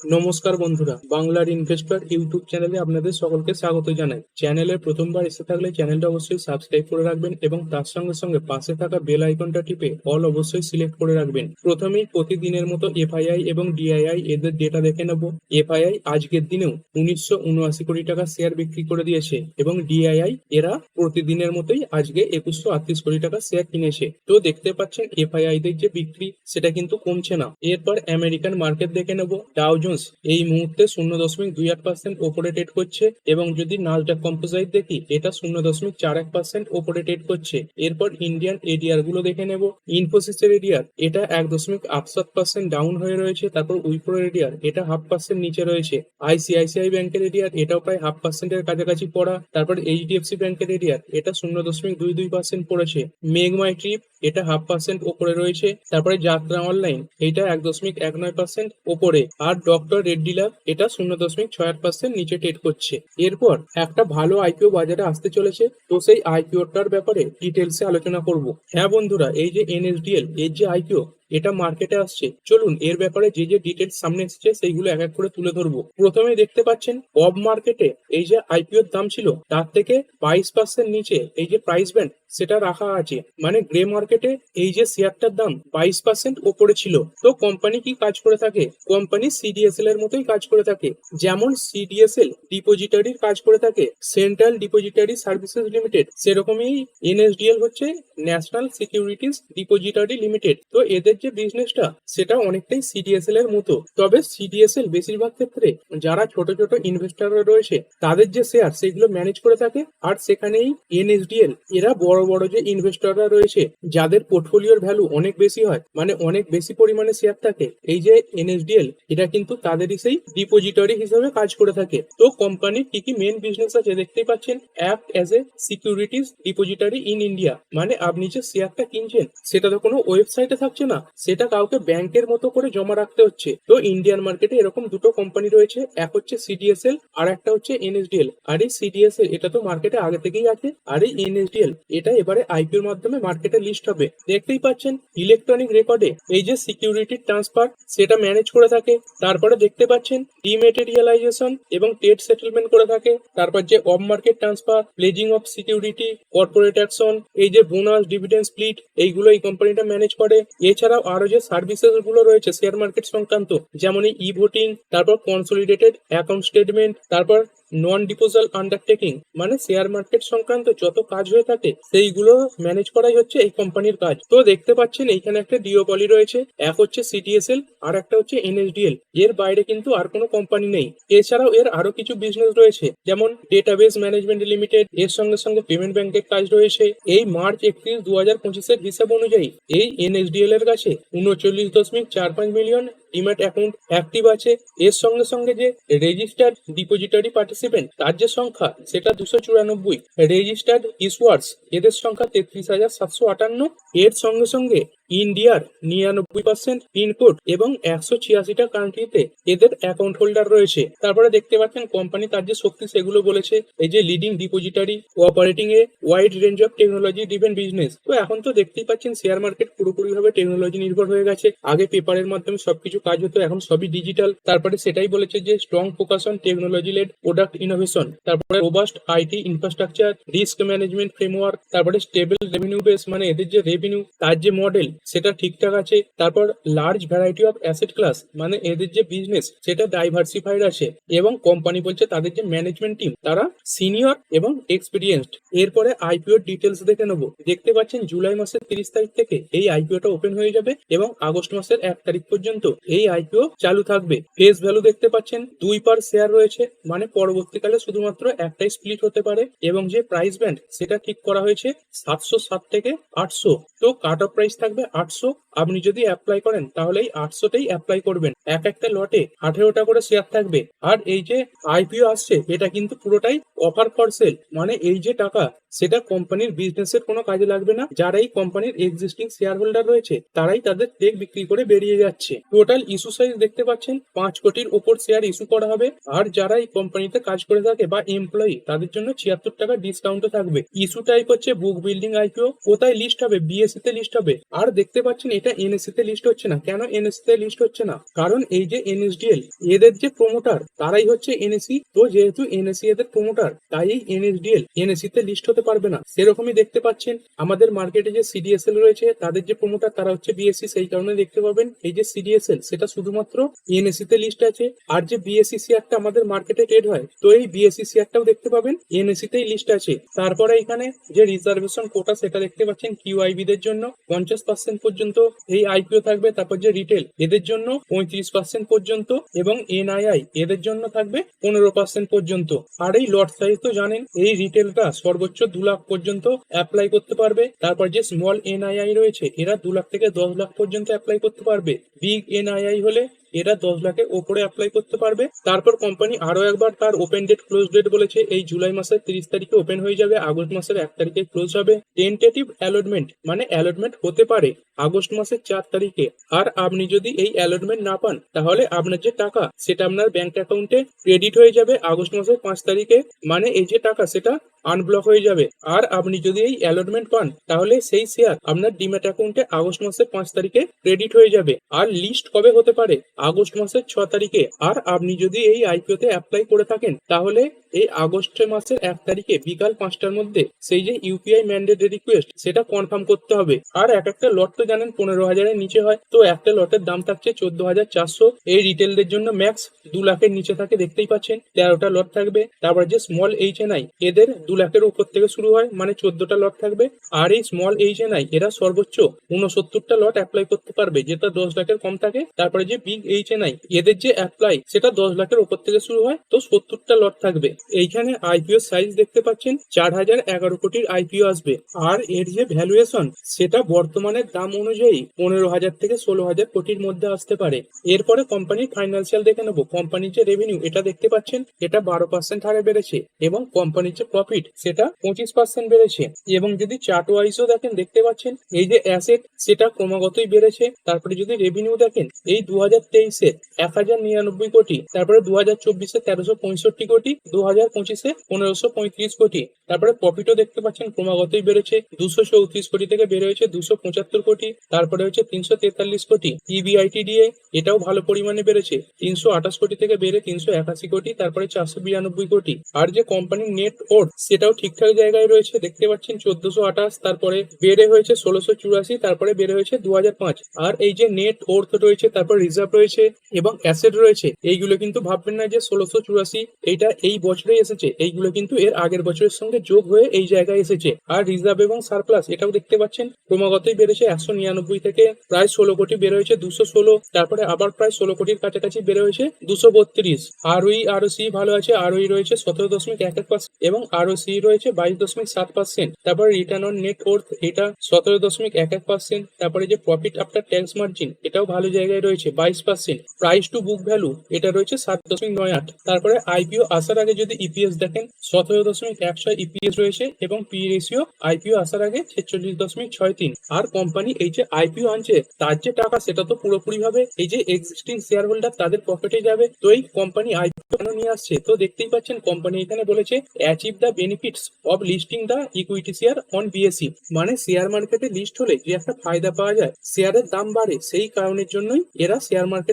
নমস্কার বন্ধুরা, বাংলার ইনভেস্টর ইউটিউব চ্যানেলে আপনাদের সকলকে স্বাগত জানাই। চ্যানেলে প্রথমবার এসে থাকলে চ্যানেলটা অবশ্যই সাবস্ক্রাইব করে রাখবেন এবং তার সঙ্গে সঙ্গে পাশে থাকা বেল আইকনটা টিপে অল অবশ্যই সিলেক্ট করে রাখবেন। প্রথমেই প্রতিদিনের মতো এফআইআই এবং ডিআইআই এদের ডেটা দেখে নেব। এফআইআই আজকের দিনেও উনিশশো উনআশি কোটি টাকা শেয়ার বিক্রি করে দিয়েছে এবং ডিআইআই এরা প্রতিদিনের মতোই আজকে একুশশো আটত্রিশ কোটি টাকা শেয়ার কিনেছে। তো দেখতে পাচ্ছেন এফআইআই দের যে বিক্রি, সেটা কিন্তু কমছে না। এরপর আমেরিকান মার্কেট দেখে নেব। ডাও জোন্স এই মুহূর্তে শূন্য দশমিক দুই আট পার্সেন্ট ওপরে ট্রেড করছে এবং যদি নাজডাক কম্পোজাইট দেখি, এটা শূন্য দশমিক চার এক পার্সেন্ট ওপরে ট্রেড করছে। এরপর ইন্ডিয়ান এডিআরগুলো দেখে নেব। ইনফোসিসের এডিআর এটা এক দশমিক আট সাত পার্সেন্ট ডাউন হয়ে রয়েছে, তারপর উইপ্রো এডিআর এটা হাফ পার্সেন্ট নিচে রয়েছে। আইসিআইসিআই ব্যাংকের এডিআর এটাও প্রায় হাফ পার্সেন্টের কাছাকাছি পড়া। তারপর এইচডিএফসি ব্যাংকের এডিআর এটা শূন্য দশমিক দুই দুই পার্সেন্ট পড়েছে। মেঘমাই ট্রিপ এটা হাফ পার্সেন্ট ওপরে রয়েছে, তারপরে যাত্রা অনলাইন এটা এক দশমিক এক নয় পার্সেন্ট ওপরে আর ডক্টর রেড্ডি ল্যাব এটা শূন্য দশমিক ছয় আট পার্সেন্ট নিচে ট্রেড করছে। এরপর একটা ভালো আইপিও বাজারে আসতে চলেছে, তো সেই আইপিওটার ব্যাপারে ডিটেলসে আলোচনা করব। হ্যাঁ বন্ধুরা, এই যে এনএসডিএল এর যে আইপিও এটা মার্কেটে আসছে। চলুন, এর ব্যাপারে যে যে ডিটেলস সামনে এসেছে, সেইগুলো এক এক করে তুলে ধরবো। প্রথমে দেখতে পাচ্ছেন অব মার্কেটে এই যে আইপিও এর দাম ছিল, তার থেকে বাইশ পার্সেন্ট নিচে, এই যে প্রাইস ব্যান্ড সেটা রাখা আছে। মানে গ্রে মার্কেটে এই যে শেয়ারটার দাম বাইশ পার্সেন্ট ওপরে ছিল, তো কোম্পানি কি কাজ করে থাকে? কোম্পানি সিডিএসএল এর মতোই কাজ করে থাকে। যেমন সিডিএসএল ডিপোজিটারির কাজ করে থাকে, সেন্ট্রাল ডিপোজিটারি সার্ভিসেস লিমিটেড, সেরকমই এনএসডিএল হচ্ছে ন্যাশনাল সিকিউরিটিস ডিপোজিটারি লিমিটেড। তো এদের যে বিজনেসটা সেটা অনেকটাই সিডিএসএল এর মতো। তবে সিডিএসএল বেশিরভাগ ক্ষেত্রে যারা ছোট ছোট ইনভেস্টররা রয়েছে, তাদের যে শেয়ার সেগুলো ম্যানেজ করে থাকে। আর সেখানেই এনএসডিএল এরা বড় বড় বড় যে ইনভেস্টররা রয়েছে, যাদের পোর্টফোলিওর ভ্যালু অনেক বেশি হয় মানে অনেক বেশি পরিমাণে শেয়ার থাকে, এই যে এনএসডিএল এটা কিন্তু তাদেরই সেই ডিপোজিটরি হিসেবে কাজ করে থাকে। তো কোম্পানির কি কি মেন বিজনেস আছে দেখতেই পাচ্ছেন? Act as a securities depository in India মানে আপনি যে শেয়ারটা কিনছেন, সেটা তো কোনো ওয়েবসাইটে থাকছে না, সেটা কাউকে ব্যাংকের মতো করে জমা রাখতে হচ্ছে। তো ইন্ডিয়ান মার্কেটে এরকম দুটো কোম্পানি রয়েছে, এক হচ্ছে সিডিএসএল আর একটা হচ্ছে এনএসডিএল আর এই সিডিএসএল এটা তো মার্কেটে আগে থেকেই আছে, আর এই এনএসডিএল এটা এবারে আইপিওর মাধ্যমে মার্কেটে লিস্ট হবে। দেখতেই পাচ্ছেন ইলেকট্রনিক রেকর্ডে এই যে সিকিউরিটি ট্রান্সফার সেটা ম্যানেজ করে থাকে। তারপরে দেখতে পাচ্ছেন ডিমেটেরিয়ালাইজেশন এবং টেট সেটেলমেন্ট করে থাকে। তারপর যে off market transfer pledging of security corporate action এই যে বোনাস ডিভিডেন্ড স্প্লিট এইগুলো এই কোম্পানিটা ম্যানেজ করে। এছাড়াও আরও যে সার্ভিসেসগুলো রয়েছে শেয়ার মার্কেট সংক্রান্ত, যেমন ই ভোটিং তারপর কনসোলিডেটেড অ্যাকাউন্ট স্টেটমেন্ট তারপর নন ডিপোজাল আন্ডারটেকিং মানে শেয়ার মার্কেট সংক্রান্ত যত কাজ হয়ে থাকে, সেইগুলো ম্যানেজ করাই হচ্ছে এই কোম্পানির কাজ। তো দেখতে পাচ্ছেন এইখানে একটা ডিওপলি রয়েছে, এক হচ্ছে সিটিএসএল আর একটা হচ্ছে এনএসডিএল এর বাইরে কিন্তু আর কোনো কোম্পানি নেই। এছাড়াও এর আরও কিছু বিজনেস রয়েছে, যেমন ডেটাবেস ম্যানেজমেন্ট লিমিটেড এর সঙ্গে সঙ্গে পেমেন্ট ব্যাংকের কাজ রয়েছে। এই মার্চ একত্রিশ দু হাজার পঁচিশের হিসাব অনুযায়ী এই এনএসডিএল এর কাছে উনচল্লিশ দশমিক চার পাঁচ মিলিয়ন ডিম্যাট অ্যাকাউন্ট অ্যাক্টিভ আছে। এর সঙ্গে সঙ্গে যে রেজিস্টার্ড ডিপোজিটারি পার্টিসিপেন্ট তার যে সংখ্যা, সেটা দুশো চুরানব্বই। রেজিস্টার্ড ইস্যুয়ার্স এদের সংখ্যা তেত্রিশ হাজার সাতশো আটান্ন। এর সঙ্গে সঙ্গে ইন্ডিয়ার নিরানব্বই পার্সেন্ট পিনকোড এবং একশো ছিয়াশিটা কান্ট্রিতে এদের অ্যাকাউন্ট হোল্ডার রয়েছে। তারপরে দেখতে পাচ্ছেন, কোম্পানি তার যে শক্তি, সেগুলো বলেছে, এই যে leading depository operating a wide range of technology driven business তো এখন তো দেখতেই পাচ্ছেন শেয়ার মার্কেট পুরোপুরি ভাবে টেকনোলজি নির্ভর হয়ে গেছে। আগে পেপারের মাধ্যমে সবকিছু কাজ হতো, এখন সবই ডিজিটাল তারপরে সেটাই বলেছে যে strong focus on technology led product innovation তারপরে robust IT infrastructure risk management framework তারপরে স্টেবল রেভিনিউ বেস মানে এদের যে রেভিনিউ তার যে মডেল সেটা ঠিকঠাক আছে। তারপর large variety of asset class মানে এদের যে বিজনেস সেটা ডাইভার্সিফাইড আছে এবং কোম্পানি বলছে তাদের যে ম্যানেজমেন্ট টিম তারা সিনিয়র এবং এক্সপিরিয়েন্সড এরপরে আইপিও ডিটেলস দেখে নেব। দেখতে পাচ্ছেন জুলাই মাসের তিরিশ তারিখ থেকে এই আইপিওটা ওপেন হয়ে যাবে এবং আগস্ট মাসের এক তারিখ পর্যন্ত এই আইপিও চালু থাকবে। ফেস ভ্যালু দেখতে পাচ্ছেন দুই পার শেয়ার রয়েছে মানে পরবর্তীকালে শুধুমাত্র একটাই স্প্লিট হতে পারে এবং যে প্রাইস ব্যান্ড সেটা ঠিক করা হয়েছে সাতশো সাত থেকে আটশো। তো কাট অফ প্রাইস থাকবে আটশো আপনি যদি অ্যাপ্লাই করেন তাহলে এই আটশোতেই অ্যাপ্লাই করবেন। এক একটা লটে আঠেরোটা করে শেয়ার থাকবে। আর এই যে আইপিও আসছে, এটা কিন্তু পুরোটাই অফার ফর সেল মানে এই যে টাকা, সেটা কোম্পানির বিজনেসের কোনো কাজে লাগবে না। যারা এই কোম্পানির এক্সিস্টিং শেয়ার হোল্ডার রয়েছে, তারাই তাদের টেক বিক্রি করে বেরিয়ে যাচ্ছে। টোটাল ইস্যু সাইজ দেখতে পাচ্ছেন, পাঁচ কোটির উপর শেয়ার ইস্যু করা হবে। আর যারা এই কোম্পানিতে কাজ করে থাকে বা এমপ্লয়ি তাদের জন্য ছিয়াত্তর টাকা ডিসকাউন্টও থাকবে। ইস্যু টাইপ হচ্ছে বুক বিল্ডিং আইপিও কোথায় লিস্ট হবে? বিএসসি তে লিস্ট হবে। আর দেখতে পাচ্ছেন এটা এনএসসি তে লিস্ট হচ্ছে না। কেন এনএসসি তে লিস্ট হচ্ছে না? কারণ এই যে এনএসডিএল এদের যে প্রমোটার তারাই হচ্ছে এনএসসি তো যেহেতু এনএসসি এদের প্রমোটার তাই এই এনএসডিএল এনএসসি তে লিস্ট হতে পারবে না। সেরকমই দেখতে পাচ্ছেন, আমাদের মার্কেটে যে সিডিএসএল রয়েছে, তাদের যে প্রমোটার তারা হচ্ছে বিএসসি সেই কারণে দেখতে পাবেন, এই যে সিডিএসএল সেটা শুধুমাত্র এনএসসি তে লিস্ট আছে। আর যে বিএসসি শেয়ারটা আমাদের মার্কেটে ট্রেড হয়, তো এই বিএসসি শেয়ারটাও দেখতে পাবেন এনএসসি তেই লিস্ট আছে। তারপরে এখানে যে রিজার্ভেশন কোটা সেটা দেখতে পাচ্ছেন কিউআইবি দের জন্য, পঞ্চাশ পার্সেন্ট পর্যন্ত এই আইপিও থাকবে, তারপর যে রিটেল এদের জন্য পঁয়ত্রিশ পার্সেন্ট পর্যন্ত এবং এনআইআই এদের জন্য থাকবে পনেরো পার্সেন্ট পর্যন্ত। আর এই লট সাইজ তো জানেন, এই রিটেলটা সর্বোচ্চ দু লাখ পর্যন্ত অ্যাপ্লাই করতে পারবে। তারপর যে স্মল এনআইআই রয়েছে, এরা দু লাখ থেকে দশ লাখ পর্যন্ত অ্যাপ্লাই করতে পারবে। বিগ এনআইআই হলে এরা দশ লাখের ওপরে অ্যাপ্লাই করতে পারবে। তারপর কোম্পানি আরও একবার তার ওপেন ডেট ক্লোজ ডেট বলেছে। এই জুলাই মাসের তিরিশ তারিখে ওপেন হয়ে যাবে। আগস্ট মাসের এক তারিখে ক্লোজ হবে। টেন্টেটিভ অ্যালটমেন্ট মানে অ্যালটমেন্ট হতে পারে আগস্ট মাসের চার তারিখে। আর আপনি যদি এই অ্যালটমেন্ট না পান, তাহলে আপনার যে টাকা, সেটা আপনার ব্যাংক অ্যাকাউন্টে ক্রেডিট হয়ে যাবে আগস্ট মাসের পাঁচ তারিখে। মানে এই যে টাকা, সেটা আনব্লক হয়ে যাবে। আর আপনি যদি এই অ্যালটমেন্ট পান, তাহলে সেই শেয়ার আপনার ডিম্যাট অ্যাকাউন্টে আগস্ট মাসের পাঁচ তারিখে ক্রেডিট হয়ে যাবে। আর লিস্ট কবে হতে পারে? আগস্ট মাসের ছ তারিখে। আর আপনি যদি এই আইপিও তে অ্যাপ্লাই করে থাকেন, তাহলে এই আগস্ট মাসের এক তারিখে বিকাল পাঁচটার মধ্যে সেই যে ইউপিআই ম্যান্ডেট রিকোয়েস্ট সেটা কনফার্ম করতে হবে। আর এক একটা লট তো জানেন, পনেরো হাজারের নিচে হয়। তো একটা লটের দাম থাকছে চোদ্দ হাজার চারশো। এই রিটেলদের জন্য ম্যাক্স দু লাখের নিচে থাকে, দেখতেই পাচ্ছেন। তেরোটা লট থাকবে। তারপর যে স্মল এইচ এন আই এদের দু লাখের উপর থেকে শুরু হয় মানে চোদ্দটা লট থাকবে। আর এই স্মল এইচ এন আই এরা সর্বোচ্চ উনসত্তরটা লট অ্যাপ্লাই করতে পারবে, যেটা দশ লাখের কম থাকে। তারপরে যে বিগ এইচ এন আই এদের যে অ্যাপ্লাই সেটা দশ লাখের উপর থেকে শুরু হয়, তো সত্তরটা লট থাকবে। এইখানে আইপিও সাইজ দেখতে পাচ্ছেন, চার হাজার এগারো কোটির আইপিও আসবে। আর এর যে ভ্যালুয়েশন সেটা বর্তমানের দাম অনুযায়ী পনেরো হাজার থেকে ষোলো হাজার কোটির মধ্যে আসতে পারে। এরপরে কোম্পানির ফাইন্যান্সিয়াল দেখে নেব। কোম্পানির যে রেভিনিউ এটা দেখতে পাচ্ছেন, এটা বারো পার্সেন্ট হারে বেড়েছে এবং কোম্পানির যে প্রফিট সেটা পঁচিশ পার্সেন্ট বেড়েছে। এবং যদি চার্ট ওয়াইজও দেখেন, দেখতে পাচ্ছেন, এই যে অ্যাসেট সেটা ক্রমাগতই বেড়েছে। তারপরে যদি রেভিনিউ দেখেন, এই দু হাজার তেইশে এক হাজার নিরানব্বই কোটি, তারপরে দু হাজার চব্বিশে তেরোশো পঁয়ষট্টি কোটি দু হাজার পঁচিশে পনেরোশো পঁয়ত্রিশ কোটি। তারপরে প্রফিটও দেখতে পাচ্ছেন, ক্রমাগতই বেড়েছে, দুশো চৌত্রিশ কোটি থেকে বেড়ে হয়েছে দুশো পঁচাত্তর কোটি, তারপরে হচ্ছে তিনশো তেতাল্লিশ কোটি। E ইবিআইটিডিএ এটাও ভালো পরিমাণে বেড়েছে, তিনশো আঠাশ কোটি থেকে বেড়ে তিনশো একাশি কোটি, তারপরে চারশো বিরানব্বই কোটি। আর যে কোম্পানির নেট ওর্থ সেটাও ঠিকঠাক জায়গায় রয়েছে, দেখতে পাচ্ছেন চোদ্দশো আঠাশ, তারপরে বেড়ে হয়েছে ষোলোশো চুরাশি, তারপরে বেড়ে হয়েছে দু হাজার পাঁচ। আর এই যে নেট ওর্থ রয়েছে, তারপর রিজার্ভ রয়েছে এবং অ্যাসেট রয়েছে, এইগুলো কিন্তু ভাববেন না যে ষোলোশো চুরাশি, এইটা এই বছরেই এসেছে, এইগুলো কিন্তু এর আগের বছরের সঙ্গে যোগ হয়ে এই জায়গায় এসেছে। আর রিজার্ভ এবং সারপ্লাস, এটাও দেখতে পাচ্ছেন, ক্রমাগতই বেড়েছে, একশো নিরানব্বই থেকে প্রায় ষোলো কোটি বেড়ে হয়েছে, দুশো ষোলো, তারপরে আবার প্রায় ষোলো কোটির কাছাকাছি বেড়ে হয়েছে, দুশো বত্রিশ। আর ওই আরও সি ভালো আছে আর ওই রয়েছে সতেরো দশমিক এক এক পার্সেন্ট এবং আরও সি রয়েছে বাইশ দশমিক সাত পার্সেন্ট। তারপরে রিটার্ন অন নেট ওর্থ এটা সতেরো দশমিক এক এক পার্সেন্ট। তারপরে যে প্রফিট আফটার ট্যাক্স মার্জিন এটাও ভালো জায়গায় রয়েছে, বাইশ percent. Price to book value এটা রয়েছে সাত দশমিক নয় আট। তারপরে আইপিও আসার আগে যদি ইপিএস দেখেন, সতেরো দশমিক এক ছয় ইপিএস রয়েছে এবং পি রেশিও আইপিও আসার আগে ছেচল্লিশ দশমিক ছয় তিন। আর কোম্পানি এই যে আইপিও আনছে, তার যে টাকা, সেটা তো পুরোপুরি ভাবে এই যে এক্সিস্টিং শেয়ার হোল্ডার তাদের পকেটে যাবে। তো এই কোম্পানি আইপিও কেন নিয়ে আসছে? তো দেখতেই পাচ্ছেন কোম্পানি এখানে বলেছে achieve the benefits of listing the equity share on BSE মানে শেয়ার মার্কেটে লিস্ট হলে যে একটা ফায়দা পাওয়া যায় শেয়ারের দাম বাড়ে, সেই কারণের জন্যই এরা শেয়ার মার্কেটে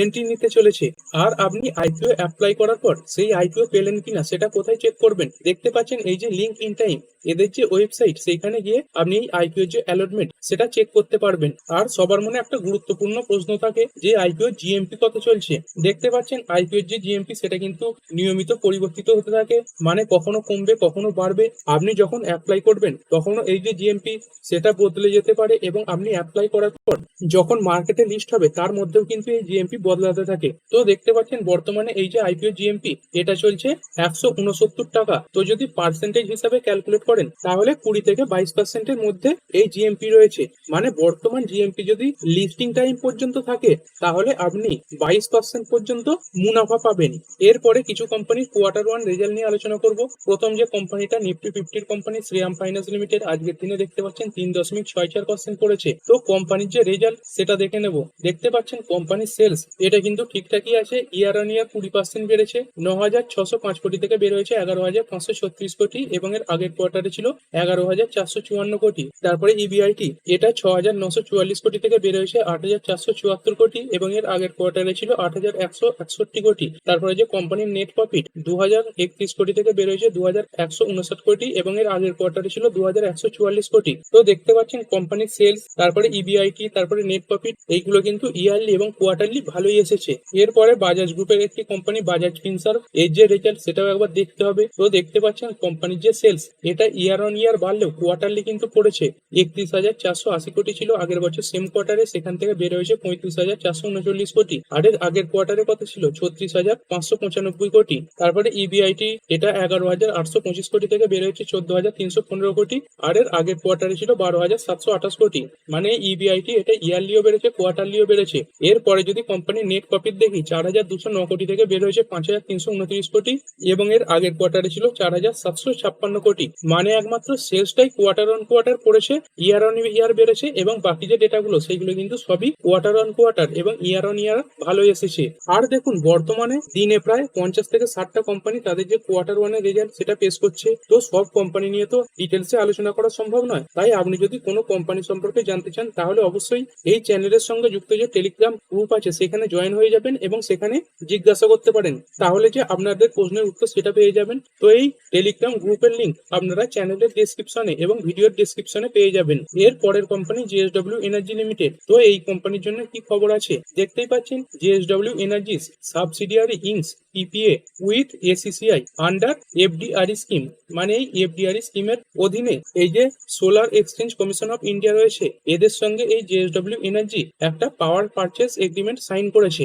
এন্ট্রি নিতে চলেছে। আর আপনি আইপিও অ্যাপ্লাই করার পর সেই আইপিও পেলেন কিনা সেটা কোথায় চেক করবেন? দেখতে পাচ্ছেন এই যে লিঙ্ক ইন টাইম। এদের যে ওয়েবসাইট সেইখানে গিয়ে আপনি এই আইপিও যে অ্যালটমেন্ট সেটা চেক করতে পারবেন। আর সবার মনে একটা গুরুত্বপূর্ণ প্রশ্ন থাকে যে আইপিও জিএমপি কত চলছে? দেখতে পাচ্ছেন আইপিও যে জিএমপি সেটা কিন্তু নিয়মিত পরিবর্তিত হতে থাকে। মানে কখনো কমবে, কখনো বাড়বে। আপনি যখন অ্যাপ্লাই করবেন, তখনও এই যে জিএমপি সেটা বদলে যেতে পারে এবং আপনি অ্যাপ্লাই করার পর যখন মার্কেটে লিস্ট হবে, তার মধ্যেও কিন্তু জিএমপি বদলাতে থাকে। তো দেখতে পাচ্ছেন বর্তমানে এই যে আইপিও জিএমপি এটা চলছে একশো উনসত্তর টাকা। তো যদি পার্সেন্টেজ হিসাবে ক্যালকুলেট করেন, তাহলে কুড়ি থেকে বাইশ পার্সেন্টের মধ্যে এই জিএমপি রয়েছে। মানে বর্তমান জিএমপি যদি লিস্টিং টাইম পর্যন্ত থাকে, তাহলে আপনি বাইশ পার্সেন্ট পর্যন্ত মুনাফা পাবেন। এরপরে কিছু কোম্পানির কোয়ার্টার ওয়ান রেজাল্ট নিয়ে আলোচনা করব। প্রথম যে কোম্পানিটা নিফটি ফিফটির কোম্পানি শ্রীরাম ফাইন্যান্স লিমিটেড আজকের দিনে দেখতে পাচ্ছেন তিন দশমিক ছয় চার পার্সেন্ট করেছে। তো কোম্পানির যে রেজাল্ট সেটা দেখে নেব। দেখতে পাচ্ছেন কোম্পানির সেলস এটা কিন্তু ঠিকঠাকই আছে। ইয়ার অন ইয়ার কুড়ি পার্সেন্ট বেড়েছে। ন হাজার ছশো পাঁচ কোটি থেকে বের হয়েছে এগারো হাজার পাঁচশো ছত্রিশ কোটি এবং এর আগের কোয়ার্টারে ছিল এগারো হাজার চারশো চুয়ান্ন কোটি। তারপরে E ইবিআইটি এটা ছ হাজার নশো চুয়াল্লিশ কোটি থেকে বের হয়েছে আট হাজার চারশো চুয়াত্তর কোটি এবং এর আগের কোয়ার্টারে ছিল আট হাজার একশো একষট্টি কোটি। তারপরে যে কোম্পানির নেট প্রফিট দু হাজার একত্রিশ কোটি থেকে বের হয়েছে দু হাজার একশো উনষাট কোটি এবং এর আগের কোয়ার্টারে ছিল দু হাজার একশো চুয়াল্লিশ কোটি। তো দেখতে পাচ্ছেন কোম্পানির সেলস তারপরে E ইবিআইটি তারপরে নেট প্রফিট এইগুলো কিন্তু ইয়ারলি এবং কোয়ার্টারলি ভালোই এসেছে। এরপরে বাজাজ গ্রুপের একটি কোম্পানি বাজাজ ফিনসার্ভ এর যে রেজাল্ট সেটাও একবার দেখতে হবে। তো দেখতে পাচ্ছেন কোম্পানির যে সেলস এটা ইয়ার অন ইয়ার বাড়লেও কোয়ার্টারলি কিন্তু পড়েছে একত্রিশ হাজার চারশো আশি কোটি ছিল, আগের বছর সেম কোয়ার্টারে সেখান থেকে বের হয়েছে পঁয়ত্রিশ হাজার চারশো উনচল্লিশ কোটি। আর এর আগের কোয়ার্টারে কত ছিল ছত্রিশ হাজার পাঁচশো পঁচানব্বই কোটি। তারপরে E ইবিআইটি এটা এগারো হাজার আটশো পঁচিশ কোটি থেকে বের হয়েছে চোদ্দ হাজার তিনশো পনেরো কোটি। আর এর আগের কোয়ার্টারে ছিল বারো হাজার সাতশো আঠাশ কোটি। মানে ইবিআইটি এটা ইয়ারলিও বেড়েছে কোয়ার্টারলিও বেড়েছে। এরপরে যদি কোম্পানির নেট প্রফিট দেখি, চার হাজার দুশো ন কোটি থেকে বের হয়েছে পাঁচ হাজার তিনশো উনত্রিশ কোটি এবং এর আগের কোয়ার্টারে ছিল চার হাজার সাতশো ছাপ্পান্ন কোটি। মানে একমাত্র সেলসটাই কোয়ার্টার অন কোয়ার্টার পড়েছে ইয়ার অন ইয়ার বেড়েছে এবং বাকি যে ডেটাগুলো সেগুলো কিন্তু সবই কোয়ার্টার অন কোয়ার্টার এবং ইয়ার অন ইয়ার ভালো এসেছে। আর দেখুন, বর্তমানে দিনে প্রায় পঞ্চাশ থেকে ষাটটা কোম্পানি তাদের যে কোয়ার্টার ওয়ানের রেজাল্ট সেটা পেশ করছে। তো সব কোম্পানি নিয়ে তো ডিটেলসে আলোচনা করা সম্ভব নয়। তাই আপনি যদি কোনো কোম্পানি সম্পর্কে জানতে চান, তাহলে অবশ্যই এই চ্যানেলের সঙ্গে যুক্ত যে টেলিগ্রাম গ্রুপ আছে, সেখানে জয়েন হয়ে যাবেন এবং সেখানে জিজ্ঞাসা করতে পারেন। তাহলে যে আপনাদের প্রশ্নের উত্তর সেটা পেয়ে যাবেন। তো এই টেলিগ্রাম গ্রুপের লিংক আপনারা চ্যানেলের ডেসক্রিপশনে এবং ভিডিওর ডেসক্রিপশনে পেয়ে যাবেন। এর পরের কোম্পানি জিএসডব্লিউ এনার্জি লিমিটেড তো এই কোম্পানির জন্য কি খবর আছে? দেখতেই পাচ্ছেন JSW energy's subsidiary inks PPA with SECI under FDRE scheme মানে এই এফডিআরই স্কিমের অধীনে এই যে solar exchange commission of India রয়েছে, এদের সঙ্গে এই জেএসডব্লিউ এনার্জি একটা পাওয়ার পারচেস এগ্রিমেন্ট সাইন করেছে।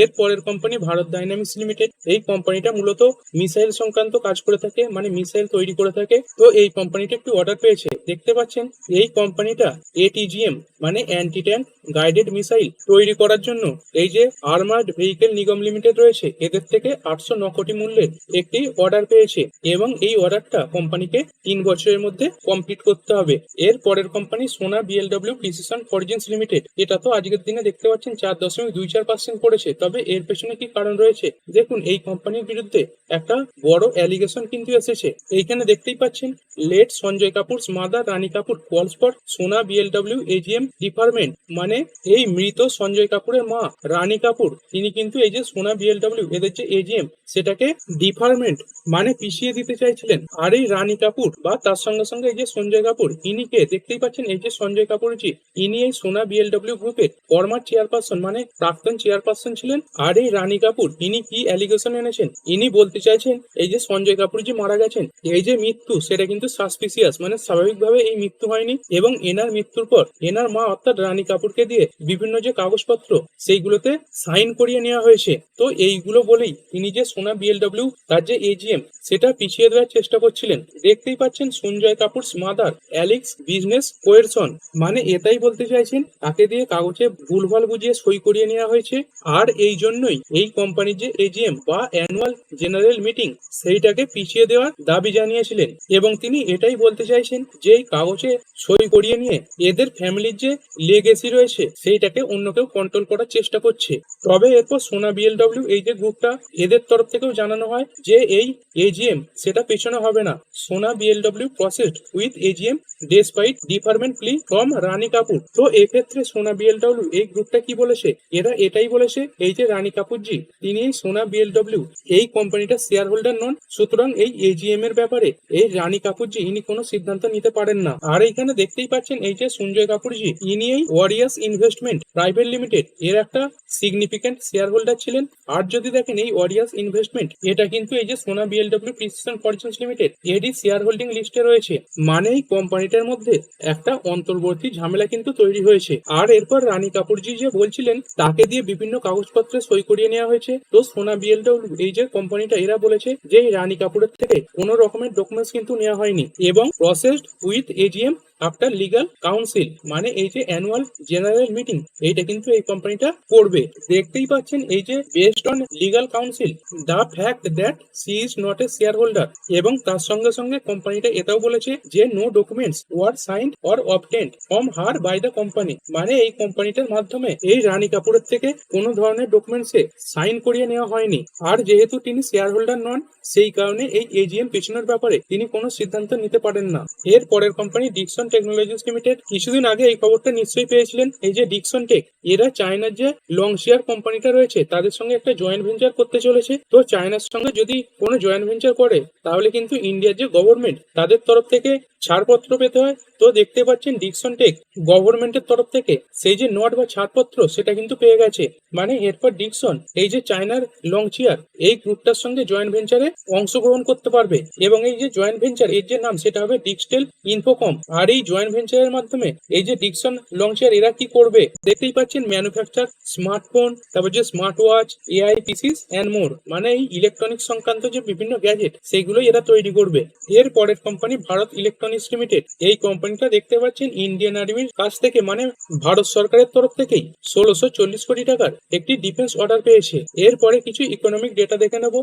এর পরের কোম্পানি ভারত ডাইনামিক্স লিমিটেড এই কোম্পানিটা মূলত মিসাইল সংক্রান্ত কাজ করে থাকে মানে মিসাইল তৈরি করে থাকে। তো এই কোম্পানিটা একটু অর্ডার পেয়েছে। দেখতে পাচ্ছেন, এই কোম্পানিটা এটিজিএম মানে অ্যান্টি ট্যাঙ্ক গাইডেড মিসাইল তৈরি করার জন্য। এই যে আর্মার্ড ভেহিকেল নিগম লিমিটেড রয়েছে, এদের থেকে আটশো ন কোটি মূল্যের একটি অর্ডার পেয়েছে। এবং এই অর্ডারটা কোম্পানিকে তিন বছরের মধ্যে কমপ্লিট করতে হবে। এর পরের কোম্পানি সোনা বিএলডব্লিউ প্রিসিশন ফরজেন্স লিমিটেড এটা তো আজকের দিনে দেখতে পাচ্ছেন, চার দশমিক দুই চার পার্সেন্ট করেছে। তবে এর পেছনে কি কারণ রয়েছে? দেখুন, এই কোম্পানির বিরুদ্ধে একটা বড় অ্যালিগেশন কিন্তু এসেছে। এইখানে দেখতেই পাচ্ছেন, late Sanjay Kapur mother Rani Kapur calls Sona BLW AGM department মানে এই মৃত সঞ্জয় কাপুরের মা, রানী কাপুর। তিনি কিন্তু এই যে সোনা বিএলডব্লিউ এদের যে এজিএম সেটাকে ডিপার্টমেন্ট মানে পিছিয়ে দিতে চাইছিলেন। আর এই রানী কাপুর বা তার সঙ্গে সঙ্গে এই যে সঞ্জয় কাপুর ইনিকে দেখতেই পাচ্ছেন, এই যে সঞ্জয় কাপুরজি ইনি এই সোনা বিএলডব্লিউ গ্রুপের ফরমার চেয়ারপারসন মানে প্রাক্তন চেয়ারপারসন ছিলেন আর এই রানী কাপুর, ইনি কি অ্যালিগেশন এনেছেন? ইনি বলতে চাইছেন, এই যে সঞ্জয় কাপুর যে মারা গেছেন, এই যে মৃত্যু, সেটা কিন্তু সাসপিসিয়াস মানে স্বাভাবিকভাবে এই মৃত্যু হয়নি এবং এনার মৃত্যুর পর, এনার মা অর্থাৎ রানী কাপুরকে দিয়ে বিভিন্ন যে কাগজপত্র, সেইগুলোতে সাইন করিয়ে নেওয়া হয়েছে। তো এইগুলো বলেই তিনি যে সোনা বিএলডব্লিউ তার যে এজিএম সেটা পিছিয়ে দেওয়ার চেষ্টা করছিলেন। দেখতেই পাচ্ছেন Sanjay Kapur mother alleges business coercion মানে এটাই বলতে চাইছেন, তাকে দিয়ে কাগজে ভুলভাল বুঝিয়ে সই করিয়ে নেওয়া হয়েছে। আর এই জন্যই এই কোম্পানির যে এজিএম বা অ্যানুয়াল জেনারেল মিটিং সেইটাকে পিছিয়ে দেওয়ার দাবি জানিয়েছিলেন। এবং তিনি এটাই বলতে চাইছেন যে এই কাগজে সই করিয়ে নিয়ে এদের ফ্যামিলির যে লেগেসি রয়েছে, সেইটাকে অন্য কেউ কন্ট্রোল করার চেষ্টা করছে। তবে এরপর সোনা বিএলডব্লিউ এই যে গ্রুপটা এদের তরফ থেকেও জানানো হয় যে এই এজিএম সেটা পেছনে হবে না। Sona BLW proceeds with AGM despite deferment plea from Rani Kapur তো এক্ষেত্রে সোনা বিএলডব্লিউ এই গ্রুপটা কি বলেছে? এরা এটাই বলেছে, এই যে রানী কাপুরজি, তিনি এই সোনা বিএলডব্লিউ এই কোম্পানিটার শেয়ার হোল্ডার নন, সুতরাং এই এজিএম এর ব্যাপারে এই রানী কাপুরজি, ইনি কোনো সিদ্ধান্ত নিতে পারেন না। আর এখানে দেখতেই পাচ্ছেন, এই যে সঞ্জয় কাপুরজি, ইনি এই ওয়ারিয়াস ইনভেস্টমেন্ট প্রাইভেট লিমিটেড এর একটা সিগনিফিকেন্ট শেয়ার হোল্ডার ছিলেন। আর যদি দেখেন, এই ওয়ারিয়াস ইনভেস্টমেন্ট এটা কিন্তু এই যে Sona BLW precision forgings limited এরই শেয়ার হোল্ডিং লিস্টে রয়েছে। মানে এই কোম্পানিটার মধ্যে একটা অন্তর্বর্তী ঝামেলা কিন্তু তৈরি হয়েছে। আর এরপর রানী কাপুরজি যে বলছিলেন তাকে দিয়ে বিভিন্ন কাগজপত্রে সই করিয়ে নেওয়া হয়েছে। তো সোনা বিএলডব্লিউ এই যে কোম্পানিটা, এরা বলেছে যে রানী কাপুরের থেকে কোনো রকমের ডকুমেন্টস কিন্তু নেওয়া হয়নি। এবং proceeds with AGM after legal counsel মানে এই যে অ্যানুয়াল জেনারেল মিটিং এইটা কিন্তু এই কোম্পানিটা করবে। দেখতেই পাচ্ছেন এই যে based on legal counsel the fact that she is not a share holder এবং তার সঙ্গে সঙ্গে কোম্পানিটা এটাও বলেছে যে no documents were signed or obtained from her by the company মানে এই কোম্পানিটার মাধ্যমে এই রানী কাপুরের থেকে কোনো ধরনের ডকুমেন্টসে সাইন করিয়ে নেওয়া হয়নি। আর যেহেতু তিনি শেয়ার হোল্ডার নন, সেই কারণে এই এজিএম পেছনের ব্যাপারে তিনি কোনো সিদ্ধান্ত নিতে পারেন না। এর পরের কোম্পানি ডিকসন টেকনোলজিস লিমিটেড কিছুদিন আগে এই খবরটা নিশ্চয়ই পেয়েছিলেন। এই যে ডিকসন টেক এরা চায়নার যে লং শেয়ার কোম্পানিটা রয়েছে, তাদের সঙ্গে একটা জয়েন্ট ভেঞ্চার করতে চলেছে। তো চায়নার সঙ্গে যদি কোনো জয়েন্ট ভেঞ্চার করে, তাহলে কিন্তু ইন্ডিয়ার যে গভর্নমেন্ট তাদের তরফ থেকে ছাড়পত্র পেতে হয়। তো দেখতে পাচ্ছেন ডিকসন টেক গভর্নমেন্টের তরফ থেকে সেই যে নোট বা ছাড়পত্র, সেটা কিন্তু পেয়ে গেছে। মানে এরপর ডিকসন এই যে চায়নার লং চেয়ার এই গ্রুপটার সঙ্গে জয়েন্ট ভেঞ্চারে অংশগ্রহণ করতে পারবে। এবং এই যে জয়েন্ট ভেঞ্চার এর যে নাম, সেটা হবে ডিক্সটেল ইনফোকম আর এই জয়েন্ট ভেঞ্চারের মাধ্যমে এই যে ডিকসন লং চেয়ার এরা কি করবে? দেখতেই পাচ্ছেন ম্যানুফ্যাকচার স্মার্টফোন তারপর যে smart watch AI PCs and more মানে এই ইলেকট্রনিক সংক্রান্ত যে বিভিন্ন গ্যাজেট সেগুলো এরা তৈরি করবে। এর পরের কোম্পানি ভারত ইলেকট্রনিক্স লিমিটেড এই কোম্পানিটা দেখতে পাচ্ছেন ইন্ডিয়ান আর্মির কাছ থেকে মানে ভারত সরকারের তরফ থেকেই ষোলোশো চল্লিশ কোটি টাকার একটি ডিফেন্স অর্ডার পেয়েছে। এরপরে কিছু ইকোনমিক ডেটা দেখে নেব।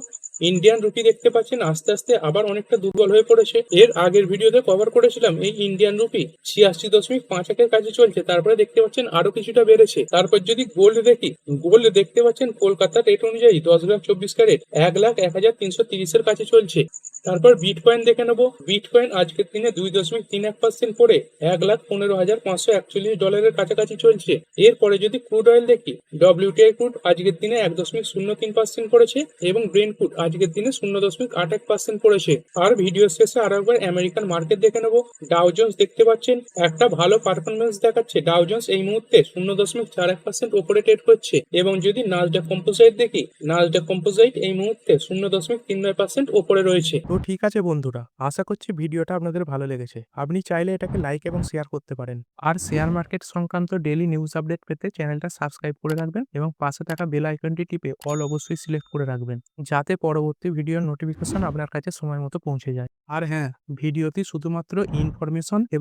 ইন্ডিয়ান রুপি দেখতে পাচ্ছেন, আস্তে আস্তে আবার অনেকটা দুর্বল হয়ে পড়েছে। এর আগের ভিডিওতে কভার করেছিলাম এই ইন্ডিয়ান রুপি ছিয়াশি দশমিক পাঁচ একের কাছে চলছে। তারপরে দেখতে পাচ্ছেন আরও কিছুটা বেড়েছে। তারপর যদি গোল্ড দেখি, গোল্ড দেখতে পাচ্ছেন কলকাতার রেট অনুযায়ী দশ গ্রাম চব্বিশ ক্যারেট, এক লাখ এক হাজার তিনশো তিরিশের কাছে চলছে। তারপর বিটকয়েন দেখে নেব। বিটকয়েন আজকের দিনে দুই দশমিক তিন এক পার্সেন্ট পড়ে এক লাখ পনেরো হাজার পাঁচশো একচল্লিশ ডলারের কাছাকাছি চলছে। এরপরে যদি ক্রুড অয়েল দেখি ডব্লিউটিআই ক্রুড আজকের দিনে এক দশমিক শূন্য তিন পার্সেন্ট পড়েছে এবং ব্রেন ক্রুড আজকের দিনে শূন্য দশমিক আট এক পার্সেন্ট পড়েছে আর ভিডিও শেষে আর একবার আমেরিকান মার্কেট দেখে নেব। ডাও জোন্স দেখতে পাচ্ছেন, একটা ভালো পারফরমেন্স দেখাচ্ছে ডাও জোন্স এই মুহূর্তে শূন্য দশমিক চার এক পার্সেন্ট ওপরে ট্রেড করছে। এবং যদি নাজডাক কম্পোজাইট দেখি নাজডাক কম্পোজাইট এই মুহূর্তে শূন্য দশমিক তিন নয় পার্সেন্ট ওপরে রয়েছে। তো ঠিক আছে বন্ধুরা, আশা করছি ভিডিওটা আপনাদের ভালো লেগেছে। আপনি চাইলে এটাকে লাইক এবং শেয়ার করতে পারেন। আর শেয়ার মার্কেট সংক্রান্ত ডেলি নিউজ আপডেট পেতে চ্যানেলটা সাবস্ক্রাইব করে রাখবেন এবং পাশে থাকা বেল আইকনটি টিপে অল অবশ্যই সিলেক্ট করে রাখবেন, যাতে পরবর্তী ভিডিওর নোটিফিকেশন আপনার কাছে সময় মতো পৌঁছে যায়। আর হ্যাঁ ভিডিওটি শুধুমাত্র ইনফরমেশন এবং